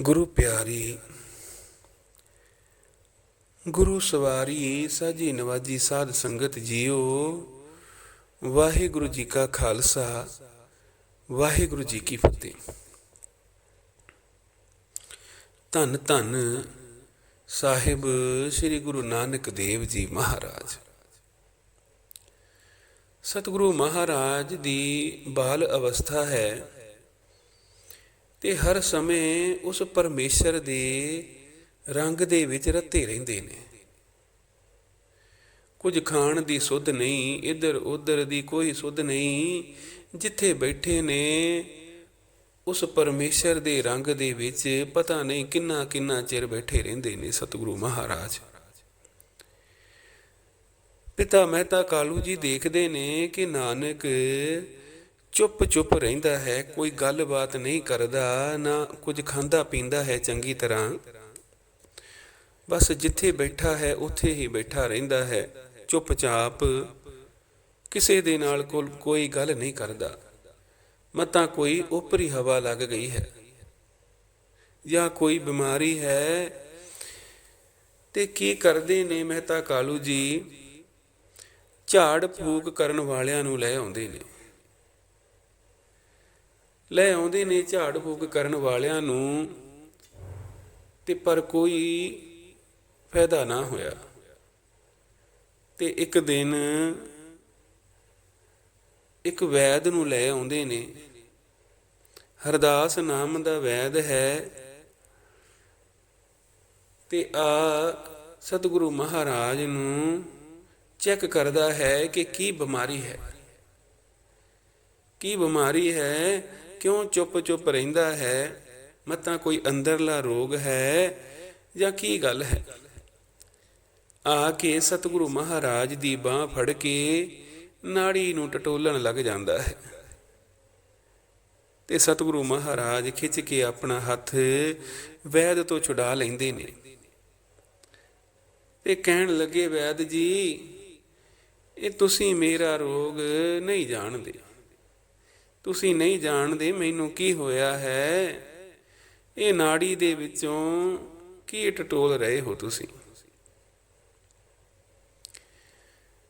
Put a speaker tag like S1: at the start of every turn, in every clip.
S1: ਗੁਰੂ ਪਿਆਰੀ, ਗੁਰੂ ਸਵਾਰੀ ਸਾਜੀ ਨਵਾਜੀ ਸਾਧ ਸੰਗਤ ਜੀਓ। ਵਾਹਿਗੁਰੂ ਜੀ ਕਾ ਖਾਲਸਾ, ਵਾਹਿਗੁਰੂ ਜੀ ਕੀ ਫਤਿਹ। ਧੰਨ ਧੰਨ ਸਾਹਿਬ ਸ੍ਰੀ ਗੁਰੂ ਨਾਨਕ ਦੇਵ ਜੀ ਮਹਾਰਾਜ। ਸਤਿਗੁਰੂ ਮਹਾਰਾਜ ਦੀ ਬਾਲ ਅਵਸਥਾ ਹੈ। ਤੇ ਹਰ ਸਮੇਂ ਉਸ ਪਰਮੇਸ਼ਰ ਦੇ ਰੰਗ ਦੇ ਵਿੱਚ ਰਤੇ ਰਹਿੰਦੇ ਨੇ। ਕੁਝ ਖਾਣ ਦੀ ਸੁੱਧ ਨਹੀਂ, ਇੱਧਰ ਉੱਧਰ ਦੀ ਕੋਈ ਸੁੱਧ ਨਹੀਂ। ਜਿੱਥੇ ਬੈਠੇ ਨੇ, ਉਸ ਪਰਮੇਸ਼ਰ ਦੇ ਰੰਗ ਦੇ ਵਿੱਚ ਪਤਾ ਨਹੀਂ ਕਿੰਨਾ ਕਿੰਨਾ ਚਿਰ ਬੈਠੇ ਰਹਿੰਦੇ ਨੇ ਸਤਿਗੁਰੂ ਮਹਾਰਾਜ। ਪਿਤਾ ਮਹਿਤਾ ਕਾਲੂ ਜੀ ਦੇਖਦੇ ਨੇ ਕਿ ਨਾਨਕ ਚੁੱਪ ਚੁੱਪ ਰਹਿੰਦਾ ਹੈ, ਕੋਈ ਗੱਲਬਾਤ ਨਹੀਂ ਕਰਦਾ, ਨਾ ਕੁਝ ਖਾਂਦਾ ਪੀਂਦਾ ਹੈ ਚੰਗੀ ਤਰ੍ਹਾਂ। ਬਸ ਜਿੱਥੇ ਬੈਠਾ ਹੈ, ਉੱਥੇ ਹੀ ਬੈਠਾ ਰਹਿੰਦਾ ਹੈ, ਚੁੱਪਚਾਪ। ਕਿਸੇ ਦੇ ਨਾਲ ਕੋਲ ਕੋਈ ਗੱਲ ਨਹੀਂ ਕਰਦਾ। ਮਤਾਂ ਕੋਈ ਉਪਰੀ ਹਵਾ ਲੱਗ ਗਈ ਹੈ। ਜਾਂ ਕੋਈ ਬਿਮਾਰੀ ਹੈ। ਤੇ ਕੀ ਕਰਦੇ ਨੇ ਮਹਿਤਾ ਕਾਲੂ ਜੀ? ਝਾੜ ਫੂਕ ਕਰਨ ਵਾਲਿਆਂ ਨੂੰ ਲੈ ਆਉਂਦੇ ਨੇ। ਲੈ ਆਉਂਦੇ ਨੇ ਝਾੜ ਫੂਕ ਕਰਨ ਵਾਲਿਆਂ ਨੂੰ ਤੇ ਪਰ ਕੋਈ ਫਾਇਦਾ ਨਾ ਹੋਇਆ। ਤੇ ਇੱਕ ਦਿਨ ਇੱਕ ਵੈਦ ਨੂੰ ਲੈ ਆਉਂਦੇ ਨੇ। ਹਰਦਾਸ ਨਾਮ ਦਾ ਵੈਦ ਹੈ ਤੇ ਆ ਸਤਿਗੁਰੂ ਮਹਾਰਾਜ ਨੂੰ ਚੈੱਕ ਕਰਦਾ ਹੈ ਕਿ ਕੀ ਬਿਮਾਰੀ ਹੈ। ਕੀ ਬਿਮਾਰੀ ਹੈ ਕਿਉਂ ਚੁੱਪ ਚੁੱਪ ਰਹਿੰਦਾ ਹੈ? ਮਤਾਂ ਕੋਈ ਅੰਦਰਲਾ ਰੋਗ ਹੈ ਜਾਂ ਕੀ ਗੱਲ ਹੈ? ਆ ਕੇ ਸਤਿਗੁਰੂ ਮਹਾਰਾਜ ਦੀ ਬਾਹ ਫੜ ਕੇ ਨਾੜੀ ਨੂੰ ਟਟੋਲਣ ਲੱਗ ਜਾਂਦਾ ਹੈ। ਤੇ ਸਤਿਗੁਰੂ ਮਹਾਰਾਜ ਖਿੱਚ ਕੇ ਆਪਣਾ ਹੱਥ ਵੈਦ ਤੋਂ ਛੁਡਾ ਲੈਂਦੇ ਨੇ। ਤੇ ਕਹਿਣ ਲੱਗੇ, ਵੈਦ ਜੀ, ਇਹ ਤੁਸੀਂ ਮੇਰਾ ਰੋਗ ਨਹੀਂ ਜਾਣਦੇ। ਤੁਸੀਂ ਨਹੀਂ ਜਾਣਦੇ ਮੈਨੂੰ ਕੀ ਹੋਇਆ ਹੈ? ਇਹ ਨਾੜੀ ਦੇ ਵਿੱਚੋਂ ਕੀ ਟਟੋਲ ਰਹੇ ਹੋ ਤੁਸੀਂ?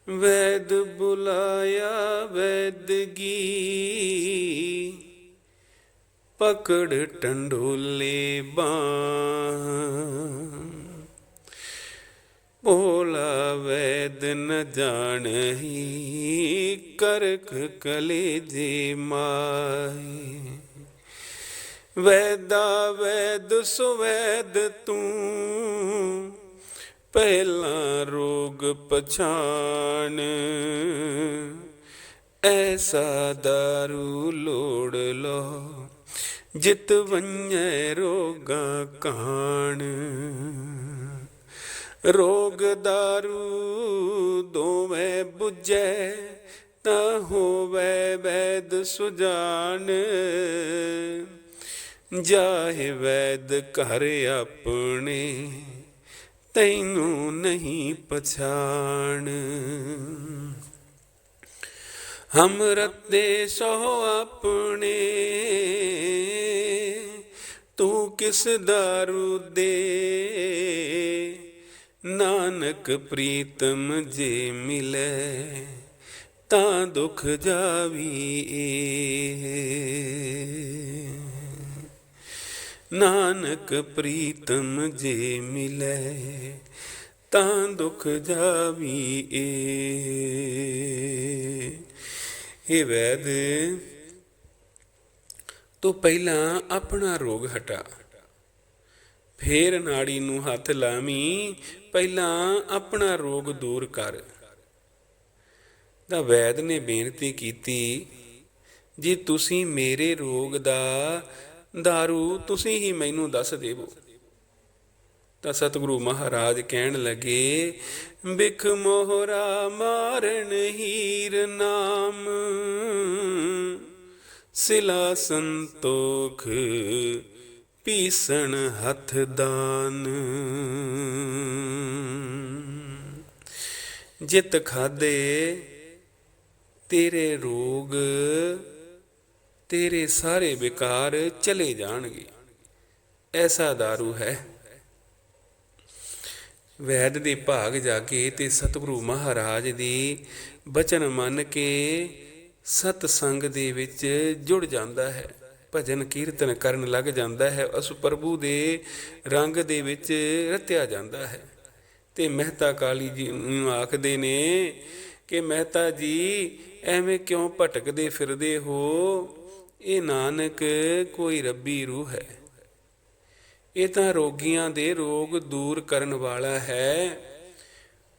S1: ਵੈਦ ਬੁਲਾਇਆ ਵੈਦਗੀ ਪਕੜ ਟੰਡੋਲੇ ਬਾਂ ਭੋਲਾ ਵੈਦ ਨ ਜਾਣਹੀ, ਕਰਖ ਕਲੇਜੇ ਮਾਈ ਵੈਦਾ ਵੈਦ ਸੁਵੈਦ ਤੂੰ, ਪਹਿਲਾ ਰੋਗ ਪਛਾਣ। ਐਸਾ ਦਾਰੂ ਲੋੜ ਲੋ, ਜਿਤ ਵੰਨੇ ਰੋਗਾ ਕਾਣ। ਰੋਗ ਦਾਰੂ ਦੋਵੇਂ 부ਜੈ ਤਾ ਹੋਵੇ ਵੈਦ ਸੁਜਾਨ। ਜਾਹੇ ਵੈਦ ਘਰ ਆਪਣੇ, ਤੈਨੂੰ ਨਹੀਂ ਪਛਾਣ। ਹਮ ਰੱਤੇ ਸੋ ਆਪਣੇ, ਤੂੰ ਕਿਸ ਦਾਰੂ ਦੇ? ਨਾਨਕ ਪ੍ਰੀਤਮ ਜੇ ਮਿਲੇ ਤਾਂ ਦੁਖ ਜਾਵੀ ਨਾਨਕ ਪ੍ਰੀਤਮ ਜੇ ਮਿਲੇ ਤਾਂ ਦੁਖ ਜਾਵੀ ਏ ਇਹ ਵੈਦ ਤੂੰ ਪਹਿਲਾਂ ਆਪਣਾ ਰੋਗ ਹਟਾ ਫੇਰ ਨਾੜੀ ਨੂੰ ਹੱਥ ਲਾਵੀਂ, ਪਹਿਲਾਂ ਆਪਣਾ ਰੋਗ ਦੂਰ ਕਰ। ਦਾ ਵੈਦ ਨੇ ਬੇਨਤੀ ਕੀਤੀ, ਜੇ ਤੁਸੀਂ ਮੇਰੇ ਰੋਗ ਦਾ दारू ਤੁਸੀਂ ਹੀ ਮੈਨੂੰ ਦੱਸ ਦੇਵੋ। ਤਾਂ ਸਤਿਗੁਰੂ ਮਹਾਰਾਜ ਕਹਿਣ ਲੱਗੇ ਬਿਖ ਮੋਹਰਾ ਮਾਰਨ ਹੀਰ ਨਾਮ, ਸਿਲਾ ਸੰਤੋਖ ਪੀਸਣ ਹੱਥ ਦਾਨ। ਜਿਤ ਖਾਦੇ ਤੇਰੇ ਰੋਗ, ਤੇਰੇ ਸਾਰੇ ਵਿਕਾਰ ਚਲੇ ਜਾਣਗੇ। ਐਸਾ दारू ਹੈ। ਵੈਦ ਦੇ ਭਾਗ ਜਾ ਕੇ ਤੇ ਸਤਿਗੁਰੂ ਮਹਾਰਾਜ ਦੀ ਬਚਨ ਮੰਨ ਕੇ ਸਤ ਸੰਗ ਦੇ ਵਿੱਚ ਜੁੜ ਜਾਂਦਾ ਹੈ। ਭਜਨ ਕੀਰਤਨ ਕਰਨ ਲੱਗ ਜਾਂਦਾ ਹੈ, ਉਸ ਪ੍ਰਭੂ ਦੇ ਰੰਗ ਦੇ ਵਿੱਚ ਰਤਿਆ ਜਾਂਦਾ ਹੈ। ਤੇ ਮਹਿਤਾ ਕਾਲੀ ਜੀ ਨੂੰ ਆਖਦੇ ਨੇ ਕਿ ਮਹਿਤਾ ਜੀ, ਐਵੇਂ ਕਿਉਂ ਭਟਕਦੇ ਫਿਰਦੇ ਹੋ? ਇਹ ਨਾਨਕ ਕੋਈ ਰੱਬੀ ਰੂਹ ਹੈ। ਇਹ ਤਾਂ ਰੋਗੀਆਂ ਦੇ ਰੋਗ ਦੂਰ ਕਰਨ ਵਾਲਾ ਹੈ।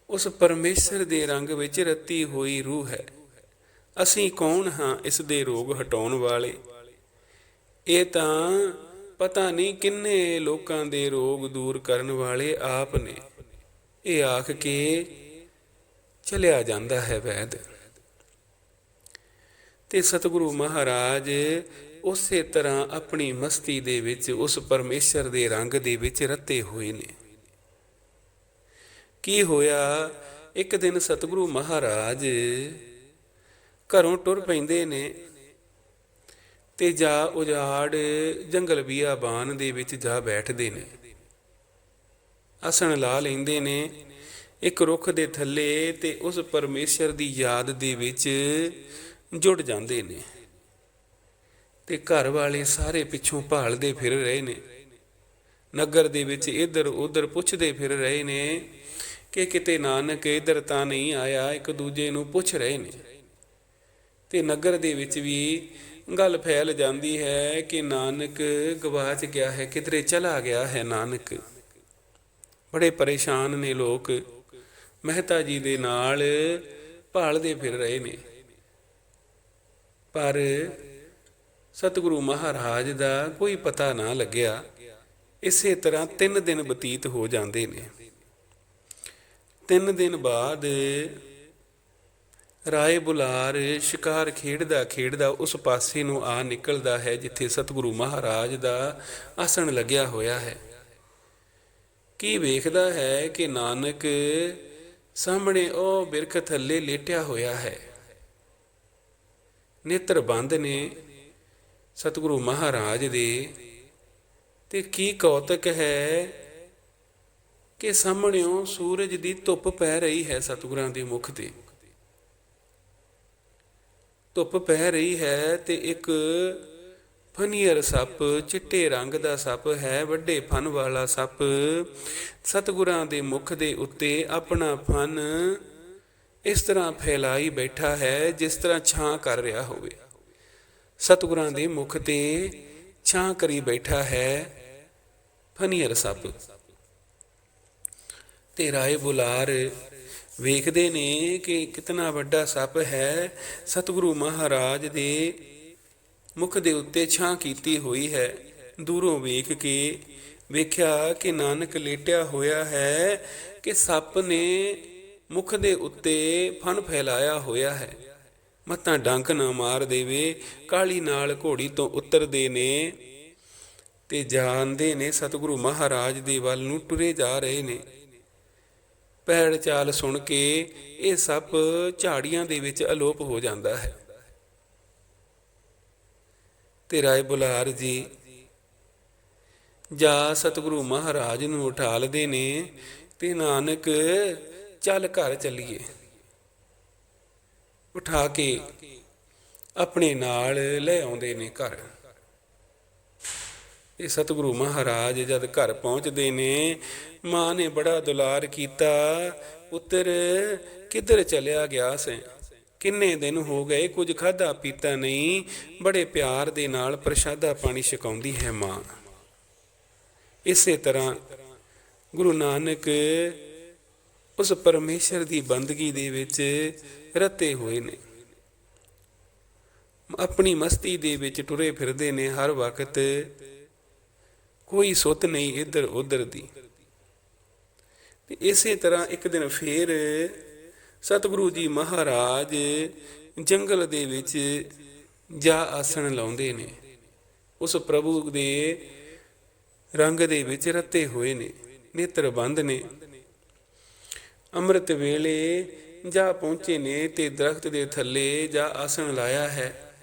S1: ਉਸ ਪਰਮੇਸ਼ਰ ਦੇ ਰੰਗ ਵਿੱਚ ਰਤੀ ਹੋਈ ਰੂਹ ਹੈ। ਅਸੀਂ ਕੌਣ ਹਾਂ ਇਸ ਦੇ ਰੋਗ ਹਟਾਉਣ ਵਾਲੇ? ਇਹ ਤਾਂ ਪਤਾ ਨਹੀਂ ਕਿੰਨੇ ਲੋਕਾਂ ਦੇ ਰੋਗ ਦੂਰ ਕਰਨ ਵਾਲੇ ਆਪ ਨੇ। ਇਹ ਆਖ ਕੇ ਚਲਿਆ ਜਾਂਦਾ ਹੈ ਵੈਦ। ਤੇ ਸਤਿਗੁਰੂ ਮਹਾਰਾਜ ਉਸੇ ਤਰ੍ਹਾਂ ਆਪਣੀ ਮਸਤੀ ਦੇ ਵਿੱਚ, ਉਸ ਪਰਮੇਸ਼ਰ ਦੇ ਰੰਗ ਦੇ ਵਿੱਚ ਰਤੇ ਹੋਏ ਨੇ। ਕੀ ਹੋਇਆ? ਇੱਕ ਦਿਨ ਸਤਿਗੁਰੂ ਮਹਾਰਾਜ ਘਰੋਂ ਟੁਰ ਪੈਂਦੇ ਨੇ। ਤੇ ਜਾ ਉਜਾੜ ਜੰਗਲ ਬੀਆਬਾਨ ਦੇ ਵਿੱਚ ਜਾ ਬੈਠਦੇ ਨੇ। ਆਸਣ ਲਾ ਲੈਂਦੇ ਨੇ ਇੱਕ ਰੁੱਖ ਦੇ ਥੱਲੇ ਤੇ ਉਸ ਪਰਮੇਸ਼ਰ ਦੀ ਯਾਦ ਦੇ ਵਿੱਚ ਜੁੜ ਜਾਂਦੇ ਨੇ। ਤੇ ਘਰ ਵਾਲੇ ਸਾਰੇ ਪਿੱਛੋਂ ਭਾਲਦੇ ਫਿਰ ਰਹੇ ਨੇ। ਨਗਰ ਦੇ ਵਿੱਚ ਇੱਧਰ ਉੱਧਰ ਪੁੱਛਦੇ ਫਿਰ ਰਹੇ ਨੇ ਕਿ ਕਿਤੇ ਨਾਨਕ ਇੱਧਰ ਤਾਂ ਨਹੀਂ ਆਇਆ, ਇੱਕ ਦੂਜੇ ਨੂੰ ਪੁੱਛ ਰਹੇ ਨੇ। ਤੇ ਨਗਰ ਦੇ ਵਿੱਚ ਵੀ ਗੱਲ ਫੈਲ ਜਾਂਦੀ ਹੈ ਕਿ ਨਾਨਕ ਗਵਾਚ ਗਿਆ ਹੈ, ਕਿਧਰੇ ਚਲਾ ਗਿਆ ਹੈ ਨਾਨਕ। ਬੜੇ ਪਰੇਸ਼ਾਨ ਨੇ ਲੋਕ। ਮਹਿਤਾ ਜੀ ਦੇ ਨਾਲ ਭਾਲਦੇ ਫਿਰ ਰਹੇ ਨੇ। ਪਰ ਸਤਿਗੁਰੂ ਮਹਾਰਾਜ ਦਾ ਕੋਈ ਪਤਾ ਨਾ ਲੱਗਿਆ। ਇਸੇ ਤਰ੍ਹਾਂ ਤਿੰਨ ਦਿਨ ਬਤੀਤ ਹੋ ਜਾਂਦੇ ਨੇ। ਤਿੰਨ ਦਿਨ ਬਾਅਦ ਰਾਏ ਬੁਲਾਰ ਸ਼ਿਕਾਰ ਖੇਡਦਾ ਖੇਡਦਾ ਉਸ ਪਾਸੇ ਨੂੰ ਆ ਨਿਕਲਦਾ ਹੈ, ਜਿੱਥੇ ਸਤਿਗੁਰੂ ਮਹਾਰਾਜ ਦਾ ਆਸਣ ਲੱਗਿਆ ਹੋਇਆ ਹੈ। ਕੀ ਵੇਖਦਾ ਹੈ ਕਿ ਨਾਨਕ ਸਾਹਮਣੇ ਉਹ ਬਿਰਖ ਥੱਲੇ ਲੇਟਿਆ ਹੋਇਆ ਹੈ? ਨੇਤਰ ਬੰਦ ਨੇ ਸਤਿਗੁਰੂ ਮਹਾਰਾਜ ਦੇ ਤੇ ਕੀ ਕੌਤਕ ਹੈ ਕਿ ਸਾਹਮਣਿਓਂ ਸੂਰਜ ਦੀ ਧੁੱਪ ਪੈ ਰਹੀ ਹੈ ਸਤਿਗੁਰਾਂ ਦੇ ਮੁਖ ਤੇ? ਧੁੱਪ ਪੈ ਰਹੀ ਹੈ ਤੇ ਇੱਕ ਫਨੀਅਰ ਸੱਪ, ਚਿੱਟੇ ਰੰਗ ਦਾ ਸੱਪ ਹੈ, ਵੱਡੇ ਫਨ ਵਾਲਾ ਸੱਪ। ਸਤਿਗੁਰਾਂ ਦੇ ਮੁਖ ਦੇ ਉੱਤੇ ਆਪਣਾ ਫਨ ਇਸ ਤਰ੍ਹਾਂ ਫੈਲਾਈ ਬੈਠਾ ਹੈ, ਜਿਸ ਤਰ੍ਹਾਂ ਛਾਂ ਕਰ ਰਿਹਾ ਹੋਵੇ। ਸਤਿਗੁਰਾਂ ਦੇ ਮੁਖ ਤੇ ਛਾਂ ਕਰੀ ਬੈਠਾ ਹੈ ਫਨੀਅਰ ਸੱਪ। ਤੇ ਰਾਏ ਬੁਲਾਰ ਵੇਖਦੇ ਨੇ ਕਿ ਕਿਤਨਾ ਵੱਡਾ ਸੱਪ ਹੈ। ਸਤਿਗੁਰੂ ਮਹਾਰਾਜ ਦੇ ਮੁਖ ਦੇ ਉੱਤੇ ਛਾਂ ਕੀਤੀ ਹੋਈ ਹੈ। ਦੂਰੋਂ ਵੇਖ ਕੇ ਵੇਖਿਆ ਕਿ ਨਾਨਕ ਲੇਟਿਆ ਹੋਇਆ ਹੈ ਕਿ ਸੱਪ ਨੇ ਮੁਖ ਦੇ ਉੱਤੇ ਫਨ ਫੈਲਾਇਆ ਹੋਇਆ ਹੈ। ਮਤਾਂ ਡੰਕ ਨਾ ਮਾਰ ਦੇਵੇ, ਕਾਲੀ ਨਾਲ ਘੋੜੀ ਤੋਂ ਉਤਰਦੇ ਨੇ ਤੇ ਜਾਣਦੇ ਨੇ ਸਤਿਗੁਰੂ ਮਹਾਰਾਜ ਦੇ ਵੱਲ ਨੂੰ ਟੁਰੇ ਜਾ ਰਹੇ ਨੇ। ਪੈੜ ਚਾਲ ਸੁਣ ਕੇ ਇਹ ਸੱਪ ਝਾੜੀਆਂ ਦੇ ਵਿੱਚ ਅਲੋਪ ਹੋ ਜਾਂਦਾ ਹੈ। ਤੇ ਰਾਏ ਬੁਲਾਰ ਜੀ, ਜਾ ਸਤਿਗੁਰੂ ਮਹਾਰਾਜ ਨੂੰ ਉਠਾ ਲਦੇ ਨੇ ਤੇ ਨਾਨਕ ਚੱਲ ਘਰ ਚੱਲੀਏ। ਉਠਾ ਕੇ ਆਪਣੇ ਨਾਲ ਲੈ ਆਉਂਦੇ ਨੇ ਘਰ। ਇਹ ਸਤਿਗੁਰੂ ਮਹਾਰਾਜ ਜਦ ਘਰ ਪਹੁੰਚਦੇ ਨੇ, ਮਾਂ ਨੇ ਬੜਾ ਦੁਲਾਰ ਕੀਤਾ, ਪੁੱਤਰ, ਕਿੱਧਰ ਚਲਿਆ ਗਿਆ ਸੈਂ? ਕਿੰਨੇ ਦਿਨ ਹੋ ਗਏ ਕੁਝ ਖਾਦਾ ਪੀਤਾ ਨਹੀਂ, ਬੜੇ ਪਿਆਰ ਦੇ ਨਾਲ ਪ੍ਰਸ਼ਾਦਾ ਪਾਣੀ ਛਕਾਉਂਦੀ ਹੈ ਮਾਂ। ਇਸੇ ਤਰ੍ਹਾਂ ਗੁਰੂ ਨਾਨਕ ਉਸ ਪਰਮੇਸ਼ਰ ਦੀ ਬੰਦਗੀ ਦੇ ਵਿੱਚ ਰਤੇ ਹੋਏ ਨੇ। ਆਪਣੀ ਮਸਤੀ ਦੇ ਵਿੱਚ ਟੁਰੇ ਫਿਰਦੇ ਨੇ ਹਰ ਵਕਤ। ਕੋਈ ਸੁੱਤ ਨਹੀਂ ਇੱਧਰ ਉੱਧਰ ਦੀ। ਤੇ ਇਸੇ ਤਰ੍ਹਾਂ ਇੱਕ ਦਿਨ ਫੇਰ ਸਤਿਗੁਰੂ ਜੀ ਮਹਾਰਾਜ ਜੰਗਲ ਦੇ ਵਿੱਚ ਜਾ ਆਸਣ ਲਾਉਂਦੇ ਨੇ। ਉਸ ਪ੍ਰਭੂ ਦੇ ਰੰਗ ਦੇ ਵਿੱਚ ਰਤੇ ਹੋਏ ਨੇ ਨੇਤਰ ਬੰਦ ਨੇ। ਅੰਮ੍ਰਿਤ ਵੇਲੇ ਜਾ ਪਹੁੰਚੇ ਨੇ ਤੇ ਦਰਖਤ ਦੇ ਥੱਲੇ ਜਾ ਆਸਣ ਲਾਇਆ ਹੈ।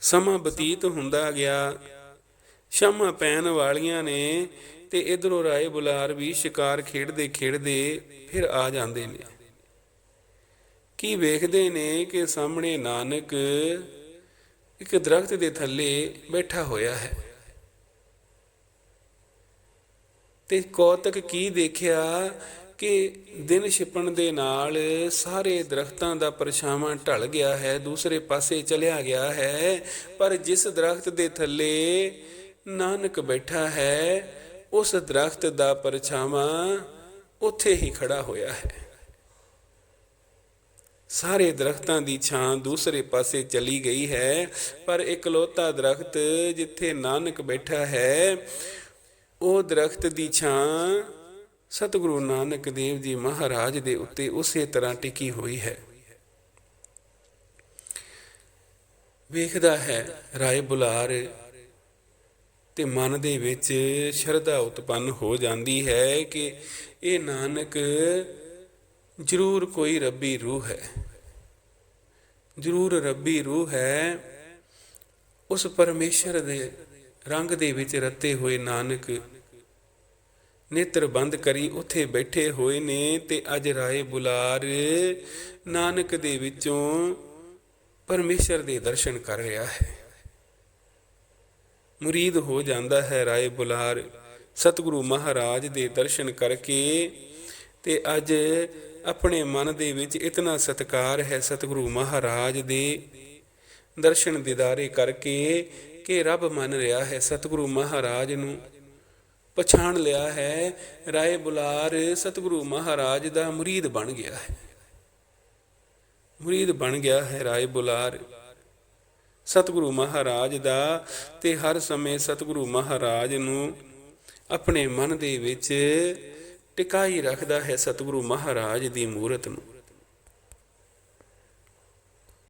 S1: ਸਮਾਂ ਬਤੀਤ ਹੁੰਦਾ ਗਿਆ। ਸ਼ਾਮਾਂ ਪੈਣ ਵਾਲੀਆਂ ਨੇ ਤੇ ਇਧਰੋਂ ਰਾਏ ਬੁਲਾਰ ਵੀ ਸ਼ਿਕਾਰ ਖੇਡਦੇ ਖੇਡਦੇ ਫਿਰ ਆ ਜਾਂਦੇ ਨੇ। ਕੀ ਵੇਖਦੇ ਨੇ ਕਿ ਸਾਹਮਣੇ ਨਾਨਕ ਇੱਕ ਦਰਖਤ ਦੇ ਥੱਲੇ ਬੈਠਾ ਹੋਇਆ ਹੈ? ਤੇ ਕੌਤਕ ਕੀ ਦੇਖਿਆ ਕਿ ਦਿਨ ਛਿਪਣ ਦੇ ਨਾਲ ਸਾਰੇ ਦਰਖਤਾਂ ਦਾ ਪਰਛਾਵਾਂ ਢਲ ਗਿਆ ਹੈ, ਦੂਸਰੇ ਪਾਸੇ ਚਲਿਆ ਗਿਆ ਹੈ, ਪਰ ਜਿਸ ਦਰਖਤ ਦੇ ਥੱਲੇ ਨਾਨਕ ਬੈਠਾ ਹੈ, ਉਸ ਦਰਖਤ ਦਾ ਪਰਛਾਵਾਂ ਉੱਥੇ ਹੀ ਖੜਾ ਹੋਇਆ ਹੈ। ਸਾਰੇ ਦਰਖਤਾਂ ਦੀ ਛਾਂ ਦੂਸਰੇ ਪਾਸੇ ਚਲੀ ਗਈ ਹੈ, ਪਰ ਇਕਲੌਤਾ ਦਰਖਤ ਜਿੱਥੇ ਨਾਨਕ ਬੈਠਾ ਹੈ, ਉਹ ਦਰਖਤ ਦੀ ਛਾਂ ਸਤਿਗੁਰੂ ਨਾਨਕ ਦੇਵ ਜੀ ਮਹਾਰਾਜ ਦੇ ਉੱਤੇ ਉਸੇ ਤਰ੍ਹਾਂ ਟਿਕੀ ਹੋਈ ਹੈ। ਵੇਖਦਾ ਹੈ, ਰਾਏ ਬੁਲਾਰ ਤੇ ਮਨ ਦੇ ਵਿੱਚ ਸ਼ਰਧਾ ਉਤਪੰਨ ਹੋ ਜਾਂਦੀ ਹੈ ਕਿ ਇਹ ਨਾਨਕ ਜ਼ਰੂਰ ਕੋਈ ਰੱਬੀ ਰੂਹ ਹੈ। ਜ਼ਰੂਰ ਰੱਬੀ ਰੂਹ ਹੈ। ਉਸ ਪਰਮੇਸ਼ਰ ਦੇ ਰੰਗ ਦੇ ਵਿੱਚ ਰੱਤੇ ਹੋਏ ਨਾਨਕ ਨੇਤਰ ਬੰਦ ਕਰੀ ਉੱਥੇ ਬੈਠੇ ਹੋਏ ਨੇ ਤੇ ਅਜ ਰਾਏ ਬੁਲਾਰ ਨਾਨਕ ਦੇ ਵਿੱਚੋਂ ਪਰਮੇਸ਼ਰ ਦੇ ਦਰਸ਼ਨ ਕਰ ਰਿਹਾ ਹੈ। ਮੁਰੀਦ ਹੋ ਜਾਂਦਾ ਹੈ ਰਾਏ ਬੁਲਾਰ। ਸਤਿਗੁਰੂ ਮਹਾਰਾਜ ਦੇ ਦਰਸ਼ਨ ਕਰਕੇ ਤੇ ਅੱਜ ਆਪਣੇ ਮਨ ਦੇ ਵਿੱਚ ਇਤਨਾ ਸਤਕਾਰ ਹੈ ਸਤਿਗੁਰੂ ਮਹਾਰਾਜ ਦੇ ਦਰਸ਼ਨ ਦਿਦਾਰੇ ਕਰਕੇ ਕਿ ਰੱਬ ਮੰਨ ਰਿਹਾ ਹੈ ਸਤਿਗੁਰੂ ਮਹਾਰਾਜ ਨੂੰ। ਪਛਾਣ ਲਿਆ ਹੈ ਰਾਏ ਬੁਲਾਰ, ਸਤਿਗੁਰੂ ਮਹਾਰਾਜ ਦਾ ਮੁਰੀਦ ਬਣ ਗਿਆ ਹੈ। ਮੁਰੀਦ ਬਣ ਗਿਆ ਹੈ ਰਾਏ ਬੁਲਾਰ। ਸਤਿਗੁਰੂ ਮਹਾਰਾਜ ਦਾ ਤੇ ਹਰ ਸਮੇਂ ਸਤਿਗੁਰੂ ਮਹਾਰਾਜ ਨੂੰ ਆਪਣੇ ਮਨ ਦੇ ਵਿੱਚ ਟਿਕਾਈ ਰੱਖਦਾ ਹੈ ਸਤਿਗੁਰੂ ਮਹਾਰਾਜ ਦੀ ਮੂਰਤ ਨੂੰ।